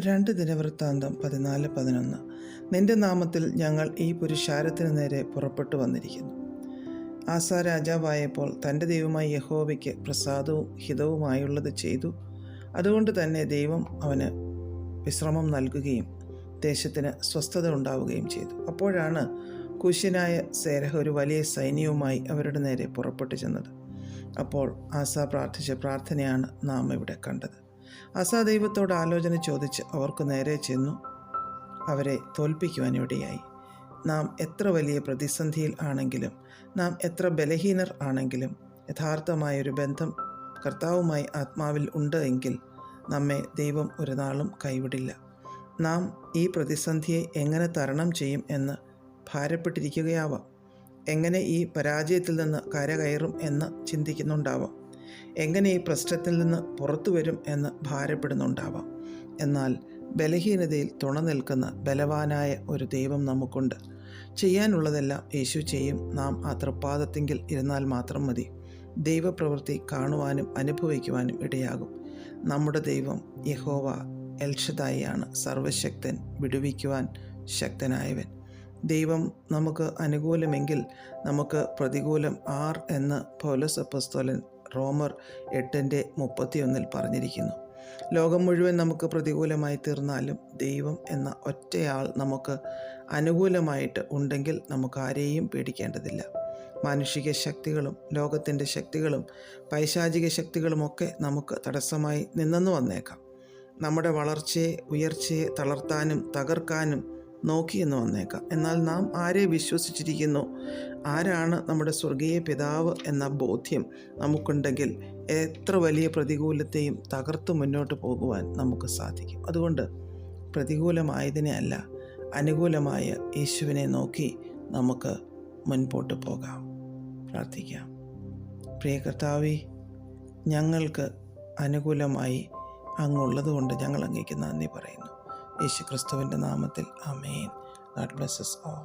രണ്ട് ദിനവൃത്താന്തം പതിനാല് പതിനൊന്ന്. നിന്റെ നാമത്തിൽ ഞങ്ങൾ ഈ പുരുഷാരത്തിന് നേരെ പുറപ്പെട്ടു വന്നിരിക്കുന്നു. ആസ രാജാവായപ്പോൾ തന്റെ ദൈവമായ യഹോവയ്ക്ക് പ്രസാദവും ഹിതവുമായുള്ളത് ചെയ്തു. അതുകൊണ്ട് തന്നെ ദൈവം അവന് വിശ്രമം നൽകുകയും ദേശത്തിന് സ്വസ്ഥത ഉണ്ടാവുകയും ചെയ്തു. അപ്പോഴാണ് കുശ്യനായ സേരഹ ഒരു വലിയ സൈന്യവുമായി അവരുടെ നേരെ പുറപ്പെട്ടു ചെന്നത്. അപ്പോൾ ആസ പ്രാർത്ഥിച്ച പ്രാർത്ഥനയാണ് നാം ഇവിടെ കണ്ടത്. ആസാ ദൈവത്തോട് ആലോചന ചോദിച്ച് അവർക്ക് നേരെ ചെന്നു. അവരെ തോൽപ്പിക്കുവാൻ ഇവിടെയായി നാം എത്ര വലിയ പ്രതിസന്ധിയിൽ ആണെങ്കിലും നാം എത്ര ബലഹീനർ ആണെങ്കിലും യഥാർത്ഥമായൊരു ബന്ധം കർത്താവുമായി ആത്മാവിൽ ഉണ്ട് എങ്കിൽ നമ്മെ ദൈവം ഒരു നാളും കൈവിടില്ല. നാം ഈ പ്രതിസന്ധിയെ എങ്ങനെ തരണം ചെയ്യും എന്ന് ഭാരപ്പെട്ടിരിക്കുകയാവാം. എങ്ങനെ ഈ പരാജയത്തിൽ നിന്ന് കരകയറും എന്ന് ചിന്തിക്കുന്നുണ്ടാവാം. എങ്ങനെ ഈ പ്രശ്നത്തിൽ നിന്ന് പുറത്തു വരും എന്ന് ഭാരപ്പെടുന്നുണ്ടാവാം. എന്നാൽ ബലഹീനതയിൽ തുണ നിൽക്കുന്ന ബലവാനായ ഒരു ദൈവം നമുക്കുണ്ട്. ചെയ്യാനുള്ളതെല്ലാം യേശു ചെയ്യും. നാം ആ തൃപ്പാദത്തെങ്കിൽ ഇരുന്നാൽ മാത്രം മതി. ദൈവപ്രവൃത്തി കാണുവാനും അനുഭവിക്കുവാനും ഇടയാകും. നമ്മുടെ ദൈവം യഹോവ എൽഷതായിയാണ് സർവശക്തൻ വിടുവിക്കുവാൻ ശക്തനായവൻ. ദൈവം നമുക്ക് അനുകൂലമെങ്കിൽ നമുക്ക് പ്രതികൂലം ആർ എന്ന് പൗലസ് അപ്പസ്തോലൻ റോമർ എട്ടിന്റെ മുപ്പത്തിയൊന്നിൽ പറഞ്ഞിരിക്കുന്നു. ലോകം മുഴുവൻ നമുക്ക് പ്രതികൂലമായി തീർന്നാലും ദൈവം എന്ന ഒറ്റയാൾ നമുക്ക് അനുകൂലമായിട്ട് ഉണ്ടെങ്കിൽ നമുക്ക് ആരെയും പേടിക്കേണ്ടതില്ല. മാനുഷിക ശക്തികളും ലോകത്തിന്റെ ശക്തികളും പൈശാചിക ശക്തികളുമൊക്കെ നമുക്ക് തടസ്സമായി നിന്നെന്ന് വന്നേക്കാം. നമ്മുടെ വളർച്ചയെ ഉയർച്ചയെ തളർത്താനും തകർക്കാനും നോക്കിയെന്ന് വന്നേക്കാം എന്നാൽ നാം ആരെ വിശ്വസിച്ചിരിക്കുന്നു? ആരാണ് നമ്മുടെ സ്വർഗീയ പിതാവ് എന്ന ബോധ്യം നമുക്കുണ്ടെങ്കിൽ എത്ര വലിയ പ്രതികൂലത്തെയും തകർത്ത് മുന്നോട്ട് പോകുവാൻ നമുക്ക് സാധിക്കും. അതുകൊണ്ട് പ്രതികൂലമായതിനെ അല്ല അനുകൂലമായ യേശുവിനെ നോക്കി നമുക്ക് മുൻപോട്ട് പോകാം. പ്രാർത്ഥിക്കാം. പ്രിയ കർത്താവി ഞങ്ങൾക്ക് അനുകൂലമായി അങ്ങുള്ളതുകൊണ്ട് ഞങ്ങൾ അങ്ങേക്ക് നന്ദി പറയുന്നു. യേശു ക്രിസ്തുവിന്റെ നാമത്തിൽ അമേൻ ഗാഡ് ബ്ലെസ്സസ് ഓൾ